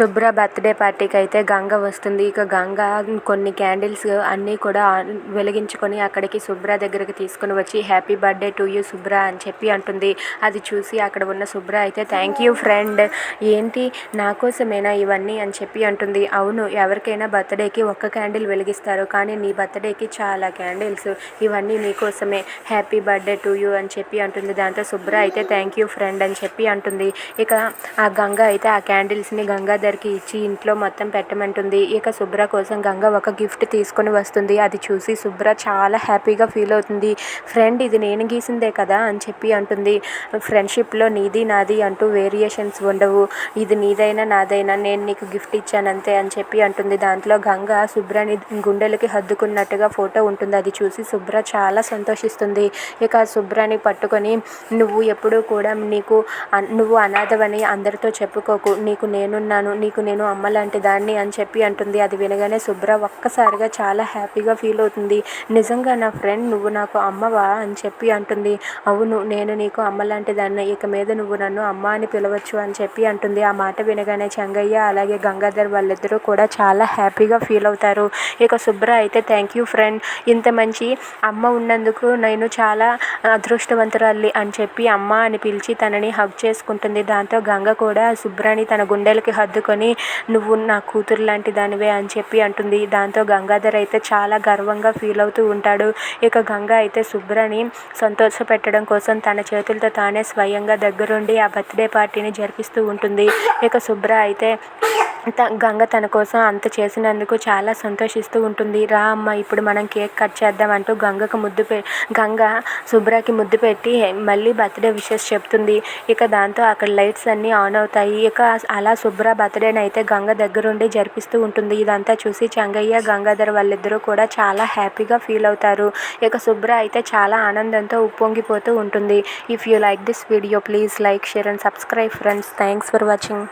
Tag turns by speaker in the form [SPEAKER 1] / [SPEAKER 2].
[SPEAKER 1] శుభ్ర బర్త్డే పార్టీకి అయితే గంగ వస్తుంది. ఇక గంగ కొన్ని క్యాండిల్స్ అన్నీ కూడా వెలిగించుకొని అక్కడికి శుభ్ర దగ్గరికి తీసుకుని వచ్చి హ్యాపీ బర్త్డే టు యూ శుభ్ర అని చెప్పి అంటుంది. అది చూసి అక్కడ ఉన్న శుభ్ర అయితే థ్యాంక్ యూ ఫ్రెండ్ ఏంటి నా కోసమేనా ఇవన్నీ అని చెప్పి అంటుంది. అవును ఎవరికైనా బర్త్డేకి ఒక్క క్యాండిల్ వెలిగిస్తారు కానీ నీ బర్త్డేకి చాలా క్యాండిల్స్ ఇవన్నీ నీకోసమే హ్యాపీ బర్త్డే టు యూ అని చెప్పి అంటుంది. దాంతో శుభ్ర అయితే థ్యాంక్ యూ ఫ్రెండ్ అని చెప్పి అంటుంది. ఇక ఆ గంగ అయితే ఆ క్యాండిల్స్ని గారికి ఇచ్చి ఇంట్లో మొత్తం పెట్టమంటుంది. ఇక శుభ్ర కోసం గంగ ఒక గిఫ్ట్ తీసుకొని వస్తుంది. అది చూసి శుభ్ర చాలా హ్యాపీగా ఫీల్ అవుతుంది. ఫ్రెండ్ ఇది నేను గీసిందే కదా అని చెప్పి అంటుంది. ఫ్రెండ్షిప్లో నీది నాది అంటూ వేరియేషన్స్ ఉండవు. ఇది నీదైనా నాదైనా నేను నీకు గిఫ్ట్ ఇచ్చానంతే అని చెప్పి అంటుంది. దాంట్లో గంగ శుభ్రని గుండెలకి హద్దుకున్నట్టుగా ఫోటో ఉంటుంది. అది చూసి శుభ్ర చాలా సంతోషిస్తుంది. ఇక శుభ్రని పట్టుకొని నువ్వు ఎప్పుడూ కూడా నీకు నువ్వు అనాథవని అందరితో చెప్పుకోకు. నీకు నేనున్నాను. నీకు నేను అమ్మ లాంటి దాన్ని అని చెప్పి అంటుంది. అది వినగానే శుభ్ర ఒక్కసారిగా చాలా హ్యాపీగా ఫీల్ అవుతుంది. నిజంగా నా ఫ్రెండ్ నువ్వు నాకు అమ్మవా అని చెప్పి అంటుంది. అవును నేను నీకు అమ్మ లాంటి దాన్ని. ఇక మీద నువ్వు నన్ను అమ్మ అని పిలవచ్చు అని చెప్పి అంటుంది. ఆ మాట వినగానే చంగయ్య అలాగే గంగాధర్ వాళ్ళిద్దరూ కూడా చాలా హ్యాపీగా ఫీల్ అవుతారు. ఇక శుభ్ర అయితే థ్యాంక్ యూ ఫ్రెండ్. ఇంత మంచి అమ్మ ఉన్నందుకు నేను చాలా అదృష్టవంతురాలి అని చెప్పి అమ్మ అని పిలిచి తనని హగ్ చేసుకుంటుంది. దాంతో గంగ కూడా శుభ్రాని తన గుండెలకి హద్దు హద్దుకొని నువ్వు నా కూతురు లాంటి దానివే అని చెప్పి అంటుంది. దాంతో గంగాధర్ అయితే చాలా గర్వంగా ఫీల్ అవుతూ ఉంటాడు. ఇక గంగ అయితే శుభ్రని సంతోష పెట్టడం కోసం తన చేతులతో తానే స్వయంగా దగ్గరుండి ఆ బర్త్డే పార్టీని జరిపిస్తూ ఉంటుంది. ఇక శుభ్ర అయితే త గంగ తన కోసం అంత చేసినందుకు చాలా సంతోషిస్తూ ఉంటుంది. రా అమ్మ ఇప్పుడు మనం కేక్ కట్ చేద్దాం అంటూ గంగకు ముద్దు పె గంగ శుభ్రకి ముద్దు పెట్టి మళ్ళీ బర్త్డే విషెస్ చెప్తుంది. ఇక దాంతో అక్కడ లైట్స్ అన్నీ ఆన్ అవుతాయి. ఇక అలా శుభ్ర బర్త్డేని అయితే గంగ దగ్గరుండి జరిపిస్తూ ఉంటుంది. ఇదంతా చూసి చంగయ్య గంగాధర్ వాళ్ళిద్దరూ కూడా చాలా హ్యాపీగా ఫీల్ అవుతారు. ఇక శుభ్ర అయితే చాలా ఆనందంతో ఉప్పొంగిపోతూ ఉంటుంది. If you like this video please like share and subscribe friends thanks for watching